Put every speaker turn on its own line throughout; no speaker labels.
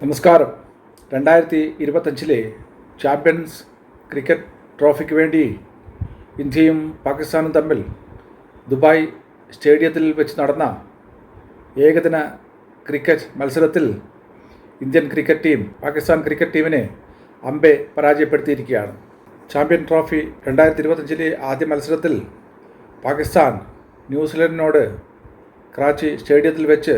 നമസ്കാരം. രണ്ടായിരത്തി ഇരുപത്തഞ്ചിലെ champions cricket ട്രോഫിക്ക് വേണ്ടി ഇന്ത്യയും പാകിസ്ഥാനും തമ്മിൽ ദുബായ് സ്റ്റേഡിയത്തിൽ വെച്ച് നടന്ന ഏകദിന ക്രിക്കറ്റ് മത്സരത്തിൽ Indian cricket team Pakistan cricket ടീമിനെ അമ്പെ പരാജയപ്പെടുത്തിയിരിക്കുകയാണ്. ചാമ്പ്യൻ ട്രോഫി രണ്ടായിരത്തി ഇരുപത്തഞ്ചിലെ ആദ്യ മത്സരത്തിൽ പാകിസ്ഥാൻ ന്യൂസിലൻഡിനോട് കറാച്ചി സ്റ്റേഡിയത്തിൽ വെച്ച്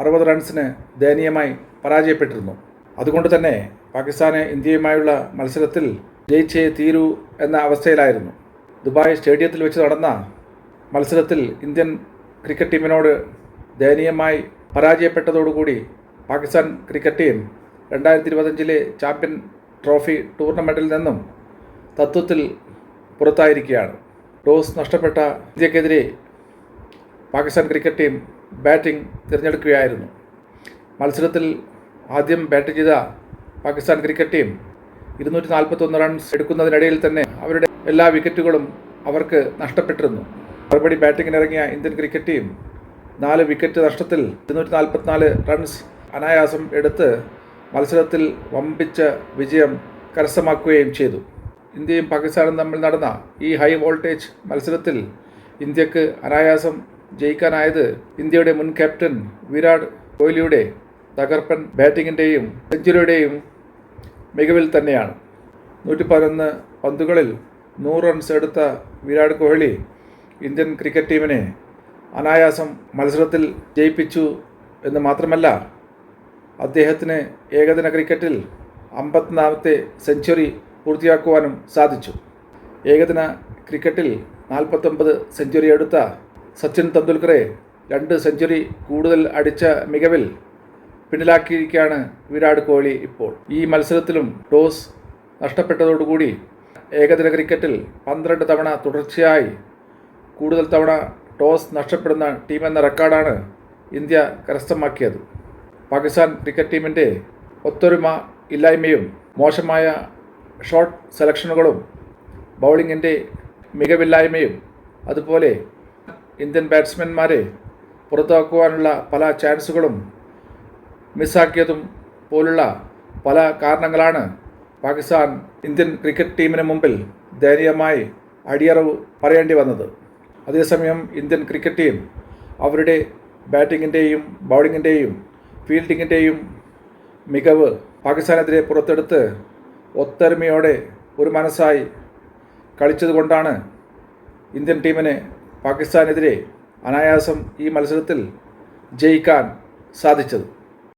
അറുപത് റൺസിന് ദയനീയമായി പരാജയപ്പെട്ടിരുന്നു. അതുകൊണ്ട് തന്നെ പാകിസ്ഥാന് ഇന്ത്യയുമായുള്ള മത്സരത്തിൽ ജയിച്ചേ തീരൂ എന്ന അവസ്ഥയിലായിരുന്നു. ദുബായ് സ്റ്റേഡിയത്തിൽ വെച്ച് നടന്ന മത്സരത്തിൽ ഇന്ത്യൻ ക്രിക്കറ്റ് ടീമിനോട് ദയനീയമായി പരാജയപ്പെട്ടതോടുകൂടി പാകിസ്ഥാൻ ക്രിക്കറ്റ് ടീം രണ്ടായിരത്തി ഇരുപത്തഞ്ചിലെ ചാമ്പ്യൻ ട്രോഫി ടൂർണമെന്റിൽ നിന്നും തത്വത്തിൽ പുറത്തായിരിക്കുകയാണ്. ടോസ് നഷ്ടപ്പെട്ട ഇന്ത്യക്കെതിരെ പാകിസ്ഥാൻ ക്രിക്കറ്റ് ടീം ബാറ്റിംഗ് തിരഞ്ഞെടുക്കുകയായിരുന്നു. മത്സരത്തിൽ ആദ്യം ബാറ്റ് ചെയ്ത പാകിസ്ഥാൻ ക്രിക്കറ്റ് ടീം ഇരുന്നൂറ്റി നാൽപ്പത്തൊന്ന് റൺസ് എടുക്കുന്നതിനിടയിൽ തന്നെ അവരുടെ എല്ലാ വിക്കറ്റുകളും അവർക്ക് നഷ്ടപ്പെട്ടിരുന്നു. മറുപടി ബാറ്റിങ്ങിനിറങ്ങിയ ഇന്ത്യൻ ക്രിക്കറ്റ് ടീം നാല് വിക്കറ്റ് നഷ്ടത്തിൽ ഇരുന്നൂറ്റി നാൽപ്പത്തിനാല് റൺസ് അനായാസം എടുത്ത് മത്സരത്തിൽ വമ്പിച്ച വിജയം കരസ്ഥമാക്കുകയും ചെയ്തു. ഇന്ത്യയും പാകിസ്ഥാനും തമ്മിൽ നടന്ന ഈ ഹൈ വോൾട്ടേജ് മത്സരത്തിൽ ഇന്ത്യയ്ക്ക് അനായാസം ജയിക്കാനായത് ഇന്ത്യയുടെ മുൻ ക്യാപ്റ്റൻ വിരാട് കോഹ്ലിയുടെ തകർപ്പൻ ബാറ്റിങ്ങിന്റെയും സെഞ്ചുറിയുടെയും മികവിൽ തന്നെയാണ്. നൂറ്റി പതിനൊന്ന് പന്തുകളിൽ നൂറ് റൺസ് എടുത്ത വിരാട് കോഹ്ലി ഇന്ത്യൻ ക്രിക്കറ്റ് ടീമിനെ അനായാസം മത്സരത്തിൽ ജയിപ്പിച്ചു എന്ന് മാത്രമല്ല അദ്ദേഹത്തിന് ഏകദിന ക്രിക്കറ്റിൽ അമ്പത്തിനാമത്തെ സെഞ്ചുറി പൂർത്തിയാക്കുവാനും സാധിച്ചു. ഏകദിന ക്രിക്കറ്റിൽ നാൽപ്പത്തൊമ്പത് സെഞ്ചുറി എടുത്ത സച്ചിൻ തെണ്ടുൽക്കറെ രണ്ട് സെഞ്ചുറി കൂടുതൽ അടിച്ച മികവിൽ പിന്നിലാക്കിയിരിക്കുകയാണ് വിരാട് കോഹ്ലി ഇപ്പോൾ. ഈ മത്സരത്തിലും ടോസ് നഷ്ടപ്പെട്ടതോടുകൂടി ഏകദിന ക്രിക്കറ്റിൽ പന്ത്രണ്ട് തവണ തുടർച്ചയായി കൂടുതൽ തവണ ടോസ് നഷ്ടപ്പെടുന്ന ടീമെന്ന റെക്കോർഡാണ് ഇന്ത്യ കരസ്ഥമാക്കിയത്. പാകിസ്ഥാൻ ക്രിക്കറ്റ് ടീമിന്റെ ഒത്തൊരുമ ഇല്ലായ്മയും മോശമായ ഷോർട്ട് സെലക്ഷനുകളും ബൗളിങ്ങിന്റെ മികവില്ലായ്മയും അതുപോലെ ഇന്ത്യൻ ബാറ്റ്സ്മാൻമാരെ പുറത്താക്കുവാനുള്ള പല ചാൻസുകളും മിസ്സാക്കിയതും പോലുള്ള പല കാരണങ്ങളാണ് പാകിസ്ഥാൻ ഇന്ത്യൻ ക്രിക്കറ്റ് ടീമിന് മുമ്പിൽ ദയനീയമായി അടിയറവ് പറയേണ്ടി വന്നത്. അതേസമയം ഇന്ത്യൻ ക്രിക്കറ്റ് ടീം അവരുടെ ബാറ്റിങ്ങിന്റെയും ബൗളിങ്ങിന്റെയും ഫീൽഡിങ്ങിന്റെയും മികവ് പാകിസ്ഥാനെതിരെ പുറത്തെടുത്ത് ഒത്തൊരുമയോടെ ഒരു മനസ്സായി കളിച്ചതുകൊണ്ടാണ് ഇന്ത്യൻ ടീമിന് പാകിസ്ഥാനെതിരെ അനായാസം ഈ മത്സരത്തിൽ ജയിക്കാൻ സാധിച്ചത്.